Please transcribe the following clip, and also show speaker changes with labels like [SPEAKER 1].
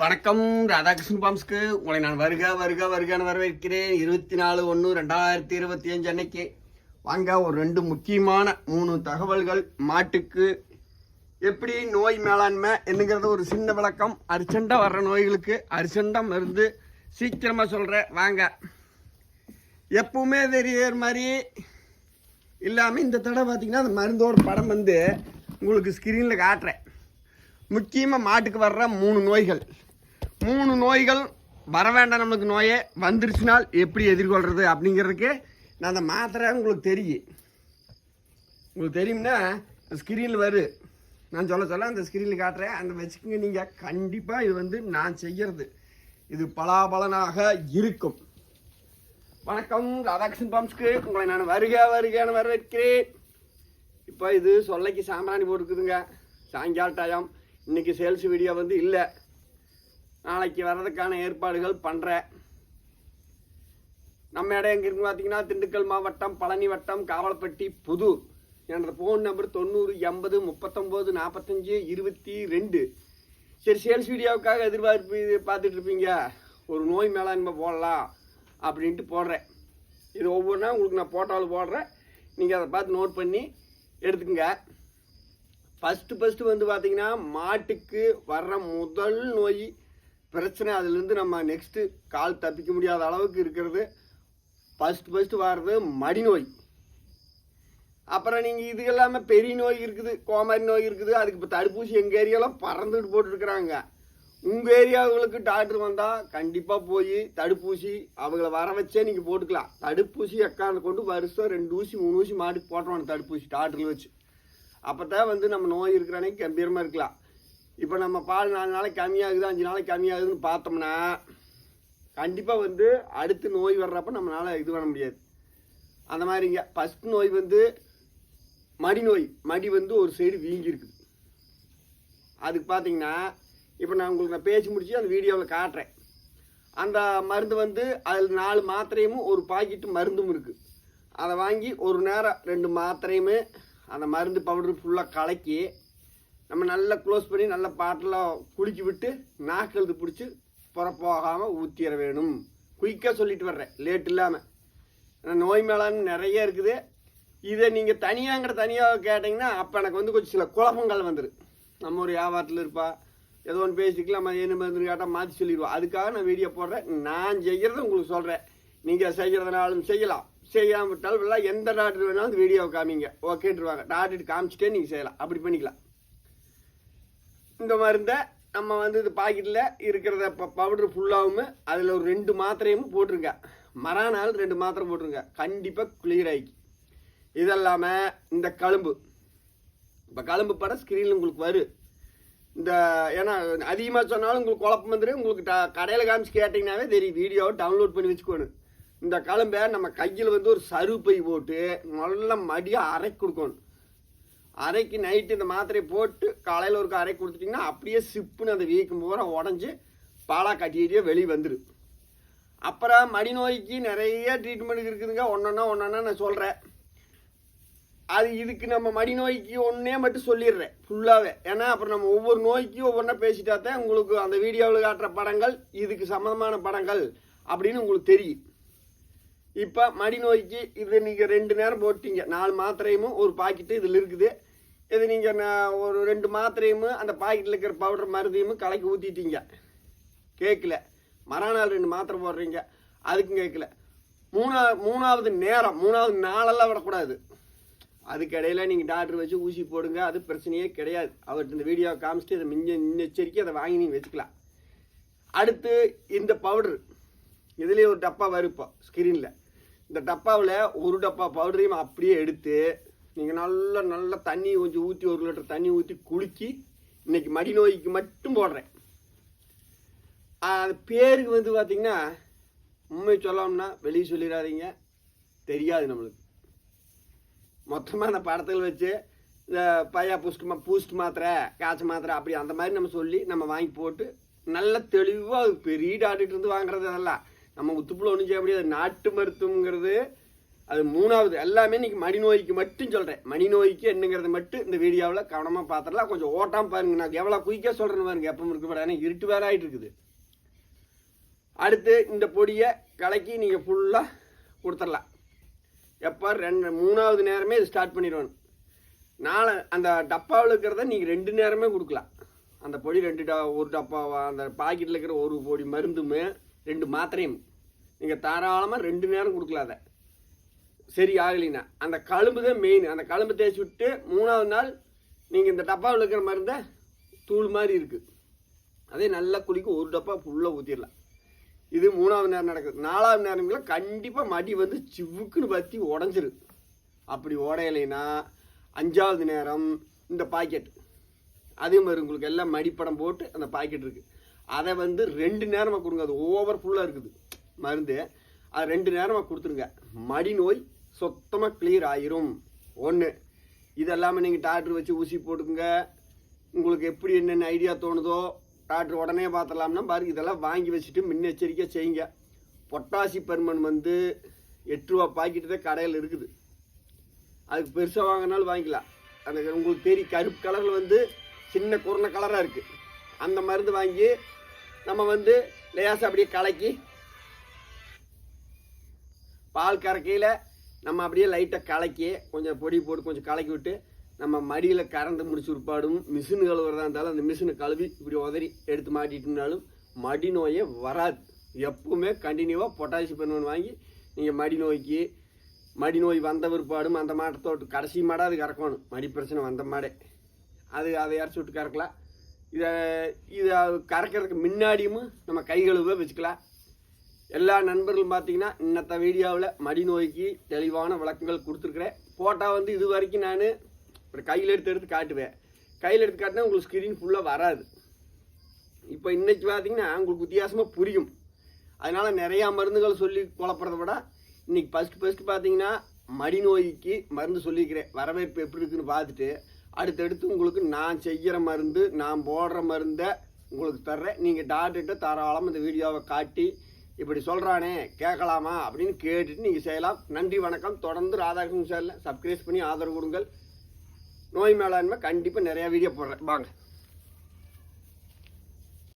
[SPEAKER 1] வணக்கம் ராதாகிருஷ்ணன் பாம்ஸ்க்கு. உங்களை நான் வருக வருக வருகன்னு வரவேற்கிறேன். இருபத்தி நாலு ஒன்று ரெண்டாயிரத்தி இருபத்தி அஞ்சு அன்னைக்கு. வாங்க ஒரு ரெண்டு முக்கியமான மூணு தகவல்கள். மாட்டுக்கு எப்படி நோய் மேலாண்மை என்னங்கிறது ஒரு சின்ன விளக்கம். அர்ஜெண்டாக வர்ற நோய்களுக்கு அர்ஜெண்டாக மருந்து சீக்கிரமாக சொல்கிறேன் வாங்க. எப்பவுமே தெரியற மாதிரி இல்லாமல் இந்த தடவை பார்த்தீங்கன்னா அந்த மருந்தோட படம் வந்து உங்களுக்கு ஸ்க்ரீனில் காட்டுறேன். முக்கியமாக மாட்டுக்கு வர்ற மூணு நோய்கள். மூணு நோய்கள் வர வேண்டாம் நம்மளுக்கு நோயே வந்துருச்சுனால் எப்படி எதிர்கொள்கிறது அப்படிங்கிறதுக்கு நான் அந்த மாத்திரை உங்களுக்கு தெரியும். உங்களுக்கு தெரியும்னா ஸ்க்ரீனில் வரு. நான் சொல்ல சொல்ல அந்த ஸ்க்ரீனில் காட்டுறேன். அந்த வச்சுக்கோங்க நீங்கள் கண்டிப்பாக இது வந்து நான் செய்கிறது இது பலாபலனாக இருக்கும். வணக்கம். ராதாகிருஷ்ணன் பம்ஸ்க்கு உங்களை நான் வருக வருகன்னு வரவேற்கிறேன். இப்போ இது சொல்லைக்கு சாம்பிராணி போட்டுருக்குதுங்க. சாயங்கால டயம் இன்றைக்கி சேல்ஸ் வீடியோ வந்து இல்லை. நாளைக்கு வர்றதுக்கான ஏற்பாடுகள் பண்ணுறேன் நம்ம இடம் எங்கே இருக்குன்னு பார்த்தீங்கன்னா திண்டுக்கல் மாவட்டம் பழனி வட்டம் காவலப்பட்டி புதூர் என்ற ஃபோன் நம்பர் தொண்ணூறு எண்பது முப்பத்தொம்போது நாற்பத்தஞ்சு இருபத்தி ரெண்டு. சரி சேல்ஸ் வீடியோவுக்காக எதிர்பார்ப்பு பார்த்துட்டு இருப்பீங்க. ஒரு நோய் மேலாண்மை போடலாம் அப்படின்ட்டு போடுறேன். இது ஒவ்வொன்றா உங்களுக்கு நான் போட்டாலும் போடுறேன். நீங்கள் அதை பார்த்து நோட் பண்ணி எடுத்துக்கங்க. ஃபஸ்ட்டு ஃபஸ்ட்டு வந்து பார்த்தீங்கன்னா மாட்டுக்கு வர்ற முதல் நோய் பிரச்சனை அதுலேருந்து நம்ம நெக்ஸ்ட்டு கால் தப்பிக்க முடியாத அளவுக்கு இருக்கிறது. ஃபஸ்ட்டு ஃபஸ்ட்டு வர்றது மடி நோய். அப்புறம் நீங்கள் இது இல்லாமல் பெரிய நோய் இருக்குது கோமாரி நோய் இருக்குது. அதுக்கு இப்போ தடுப்பூசி எங்கள் ஏரியாவில் பறந்துட்டு போட்டுருக்குறாங்க. உங்கள் ஏரியாவுகளுக்கு டாக்டர் வந்தால் கண்டிப்பாக போய் தடுப்பூசி அவங்கள வர வச்சே நீங்கள் போட்டுக்கலாம். தடுப்பூசி எக்காந்து கொண்டு வருஷம் ரெண்டு ஊசி மூணு ஊசி மாட்டுக்கு போட்டுருவாங்க தடுப்பூசி டாக்டரில் வச்சு. அப்போ தான் வந்து நம்ம நோய் இருக்கிற அன்னைக்கு கம்பீரமாக இருக்கலாம். இப்போ நம்ம பால் நாலு நாளைக்கு கம்மியாகுது அஞ்சு நாளைக்கு கம்மியாகுதுன்னு பார்த்தோம்னா கண்டிப்பாக வந்து அடுத்து நோய் வர்றப்ப நம்மளால் இது பண்ண முடியாது. அந்த மாதிரிங்க ஃபஸ்ட் நோய் வந்து மடி நோய். மடி வந்து ஒரு சைடு வீங்கியிருக்குது அதுக்கு பார்த்தீங்கன்னா இப்போ நான் உங்களுக்கு நான் பேசி முடிச்சு அந்த வீடியோவில் காட்டுறேன். அந்த மருந்து வந்து அதில் நாலு மாத்திரையும் ஒரு பாக்கெட்டு மருந்தும் இருக்குது அதை வாங்கி ஒரு நேரம் ரெண்டு மாத்திரையுமே அந்த மருந்து பவுடர் ஃபுல்லாக கலக்கி நம்ம நல்லா க்ளோஸ் பண்ணி நல்லா பாட்டில் குளிக்க விட்டு நாக்கெழுது பிடிச்சி புறப்போகாமல் ஊற்றிட வேணும். குயிக்காக சொல்லிட்டு வர்றேன். லேட் இல்லாமல் நோய் மேலான்னு நிறைய இருக்குது. இதை நீங்கள் தனியாங்கிற தனியாக கேட்டிங்கன்னா அப்போ எனக்கு வந்து கொஞ்சம் சில குழப்பங்கள் வந்துடும் நம்ம ஒரு வியாபாரத்தில் இருப்பா. ஏதோ ஒன்று பேசிக்கலாம் என்ன மருந்து கேட்டால் மாற்றி சொல்லிடுவோம் அதுக்காக நான் வீடியோ போடுறேன். நான் செய்கிறத உங்களுக்கு சொல்கிறேன் நீங்கள் செய்கிறதுனாலும் செய்யலாம். செய்யாமல் விட்டாலும் இல்லை எந்த டாக்டர் வேணாலும் அந்த வீடியோவை காமிங்க. ஓகேன்ட்டுருவாங்க டாக்டர் காமிச்சிட்டே நீங்கள் செய்யலாம். அப்படி பண்ணிக்கலாம். இந்த மருந்தை நம்ம வந்து இது பாக்கெட்டில் இருக்கிறத இப்போ பவுடர் ஃபுல்லாகவும் அதில் ஒரு ரெண்டு மாத்திரையும் போட்டிருங்க. மறாநாள் ரெண்டு மாத்திரை போட்டிருங்க. கண்டிப்பாக கிளியர் ஆகி இதெல்லாமல் இந்த கழும்பு. இப்போ கழும்பு படம் ஸ்க்ரீனில் உங்களுக்கு வரும். இந்த ஏன்னா அதிகமாக சொன்னாலும் உங்களுக்கு குழப்பம் வந்துடும் உங்களுக்கு ட கடையில் காமிச்சு கேட்டிங்கனாவே தெரியும். வீடியோவை டவுன்லோட் பண்ணி வச்சுக்கோணும் இந்த களம்பை நம்ம கையில் வந்து ஒரு சருப்பை போட்டு நல்ல மடியாக அரை கொடுக்கணும். அரைக்கு நைட்டு இந்த மாத்திரையை போட்டு காலையில் ஒரு அரை கொடுத்துட்டிங்கன்னா அப்படியே சிப்புன்னு அந்த வீக்கம் பூரா உடஞ்சி பாலாக கட்டிக்கிட்டே வெளியே வந்துடும் அப்புறம் மடி நோய்க்கு நிறைய ட்ரீட்மெண்ட் இருக்குதுங்க. ஒன்றொன்னா ஒன்றொன்னா நான் சொல்கிறேன் அது இதுக்கு நம்ம மடி நோய்க்கு ஒன்றே மட்டும் சொல்லிடுறேன். ஃபுல்லாகவே ஏன்னா அப்புறம் நம்ம ஒவ்வொரு நோய்க்கும் ஒவ்வொன்றா பேசிட்டா தான் உங்களுக்கு அந்த வீடியோவில் காட்டுற படங்கள் இதுக்கு சம்மந்தமான படங்கள் அப்படின்னு உங்களுக்கு தெரியும். இப்போ மடிநோய்க்கு இது நீங்கள் ரெண்டு நேரம் போட்டீங்க. நாலு மாத்திரையும் ஒரு பாக்கெட்டு இதில் இருக்குது. இது நீங்கள் ஒரு ரெண்டு மாத்திரையும் அந்த பாக்கெட்டில் இருக்கிற பவுடர் மருந்தையும் கலக்கி ஊற்றிட்டீங்க கேட்கல மறுநாள் ரெண்டு மாத்திரை போடுறீங்க. அதுக்கும் கேட்கல மூணா மூணாவது நேரம் மூணாவது நாளெல்லாம் விடக்கூடாது அதுக்கு இடையில நீங்கள் டாக்டர் வச்சு ஊசி போடுங்க. அது பிரச்சனையே கிடையாது. அவர்கிட்ட இந்த வீடியோவை காமிச்சிட்டு இதை மிஞ்ச முன்னெச்சரிக்கை அதை வாங்கி நீங்கள் வச்சுக்கலாம். அடுத்து இந்த பவுடர். இதுலேயே ஒரு டப்பா வரும் இப்போ ஸ்க்ரீனில் இந்த டப்பாவில் ஒரு டப்பா பவுடரையும் அப்படியே எடுத்து நீங்கள் நல்லா நல்லா தண்ணி கொஞ்சம் ஊற்றி ஒரு லிட்டர் தண்ணி ஊற்றி குலுக்கி இன்னைக்கு மடி நோய்க்கு மட்டும் போடுறேன். அது பேருக்கு வந்து பார்த்திங்கன்னா உண்மை சொல்லணும்னா வெளியே சொல்லிடாதீங்க. தெரியாது நம்மளுக்கு. மொத்தமாக அந்த படத்தில் வச்சு இந்த பையா பூஸ்ட் மா பூஸ்ட் மாத்திரை காய்ச்ச மாத்திரை அப்படி அந்த மாதிரி நம்ம சொல்லி நம்ம வாங்கி போட்டு நல்ல தெளிவாக பெரிய டாக்டர் இருந்து வாங்குறது அதெல்லாம். நம்ம உத்துப்புல ஒன்றும் செய்ய முடியாது. நாட்டு மருத்துவங்கிறது அது மூணாவது. எல்லாமே இன்னைக்கு மணி நோய்க்கு மட்டும் சொல்கிறேன் மணி நோய்க்கு என்னங்கிறது மட்டும் இந்த வீடியோவில் கவனமாக பார்த்துடலாம் கொஞ்சம் ஓட்டாம பாருங்க. நான் எவ்வளோ குயிக்காக சொல்கிறேன்னு பாருங்க. எப்போ இருக்கு ஏன்னா இருட்டு வேற ஆகிட்டு இருக்குது. அடுத்து இந்த பொடியை கலக்கி நீங்கள் ஃபுல்லாக கொடுத்துடலாம். எப்போ ரெண்டு மூணாவது நேரமே இது ஸ்டார்ட் பண்ணிடணும் நாலு அந்த டப்பாவில் இருக்கிறத நீங்கள் ரெண்டு நேரமே கொடுக்கலாம். அந்த பொடி ரெண்டு டா ஒரு டப்பாவா? அந்த பாக்கெட்டில் இருக்கிற ஒரு பொடி மருந்துமே ரெண்டு மாத்திரையும். நீங்கள் தாராளமாக ரெண்டு நேரம் கொடுக்கலாத. அதை சரி ஆகலைன்னா அந்த கழும்பு தான் மெயின் அந்த கழும்பு தேய்ச்சி விட்டு மூணாவது நாள் நீங்கள் இந்த டப்பாவில் இருக்கிற மருந்தை தூள் மாதிரி இருக்குது அதே நல்லா குளிக்க ஒரு டப்பா ஃபுல்லாக ஊற்றிடலாம் இது மூணாவது நேரம் நடக்குது. நாலாவது நேரங்கள கண்டிப்பாக மடி வந்து சிவுக்குன்னு பற்றி உடஞ்சிரு. அப்படி உடையலைன்னா அஞ்சாவது நேரம் இந்த பாக்கெட். அதே மாதிரி உங்களுக்கு எல்லாம் மடிப்படம் போட்டு அந்த பாக்கெட் இருக்குது அதை வந்து ரெண்டு நேரமாக கொடுங்க. அது ஓவர் ஃபுல்லாக இருக்குது. மருந்து. அது ரெண்டு நேரமாக கொடுத்துருங்க. மடி நோய் சுத்தமாக கிளியர் ஆயிரும். ஒன்று இதெல்லாமே நீங்கள் டாக்டர் வச்சு ஊசி போட்டுக்குங்க. உங்களுக்கு எப்படி என்னென்ன ஐடியா தோணுதோ டாக்டர் உடனே பார்த்துடலாம்னா பாருங்க இதெல்லாம் வாங்கி வச்சுட்டு முன்னெச்சரிக்கை செய்யுங்க. பொட்டாசி பர்மன் வந்து எட்டு ரூபா பாக்கெட்டு தான் கடையில் இருக்குது. அதுக்கு பெருசாக வாங்கினாலும் வாங்கிக்கலாம். அந்த உங்களுக்கு தெரியும் கருப்பு கலரில் வந்து சின்ன குருண கலராக இருக்குது அந்த மருந்து வாங்கி நம்ம வந்து லேசாக அப்படியே கலக்கி பால் கறக்கையில் நம்ம அப்படியே லைட்டாக கலக்கி கொஞ்சம் பொடி போட்டு கொஞ்சம் கலக்கி விட்டு நம்ம மடியில் கறந்து முடிச்சு உட்பாடும் மிஷின் கழுவுறதா இருந்தாலும் அந்த மிஷினை கழுவி இப்படி உதறி எடுத்து மாட்டிட்டுனாலும் மடி நோயே வராது. எப்பவுமே கண்டினியூவாக பொட்டாசி பெருமன் வாங்கி நீங்கள் மடி நோய்க்கு மடி நோய் வந்த பிற்பாடும் அந்த மாட்டத்தோட்டு கடைசி மாடாக அது கறக்கணும். மடி பிரச்சனை வந்த மாடே. அது அதை இறச்சி விட்டு கறக்கலாம். இதை இதை கறக்கிறதுக்கு முன்னாடியும் நம்ம கை கழுவ வச்சுக்கலாம். எல்லா நண்பர்களும் பார்த்தீங்கன்னா இன்னத்த வீடியோவில் மடி நோய்க்கு தெளிவான விளக்கங்கள் கொடுத்துருக்குறேன். ஃபோட்டோ வந்து இது வரைக்கும் நான் ஒரு கையில் எடுத்து எடுத்து காட்டுவேன். கையில் எடுத்து காட்டினா உங்களுக்கு ஸ்க்ரீன் ஃபுல்லாக வராது. இப்போ இன்றைக்கி பார்த்தீங்கன்னா உங்களுக்கு வித்தியாசமாக புரியும். அதனால் நிறையா மருந்துகள் சொல்லி குழப்பறத விட இன்றைக்கி ஃபஸ்ட்டு ஃபஸ்ட்டு பார்த்தீங்கன்னா மடி நோய்க்கு மருந்து சொல்லியிருக்கிறேன். வரவேற்பு எப்படி இருக்குன்னு பார்த்துட்டு அடுத்தடுத்து உங்களுக்கு நான் செய்கிற மருந்து நான் போடுற மருந்தை உங்களுக்கு தர்றேன். நீங்கள் டாக்டர்கிட்ட தாராளமாக இந்த வீடியோவை காட்டி இப்படி சொல்கிறானே கேட்கலாமா அப்படின்னு கேட்டுட்டு நீங்கள் செய்யலாம். நன்றி வணக்கம். தொடர்ந்து ராதாகிருஷ்ணன் சாரில் சப்ஸ்கிரைப் பண்ணி ஆதரவு கொடுங்கள். நோய் மேலாண்மை கண்டிப்பாக நிறையா வீடியோ போடுறேன். வாங்க.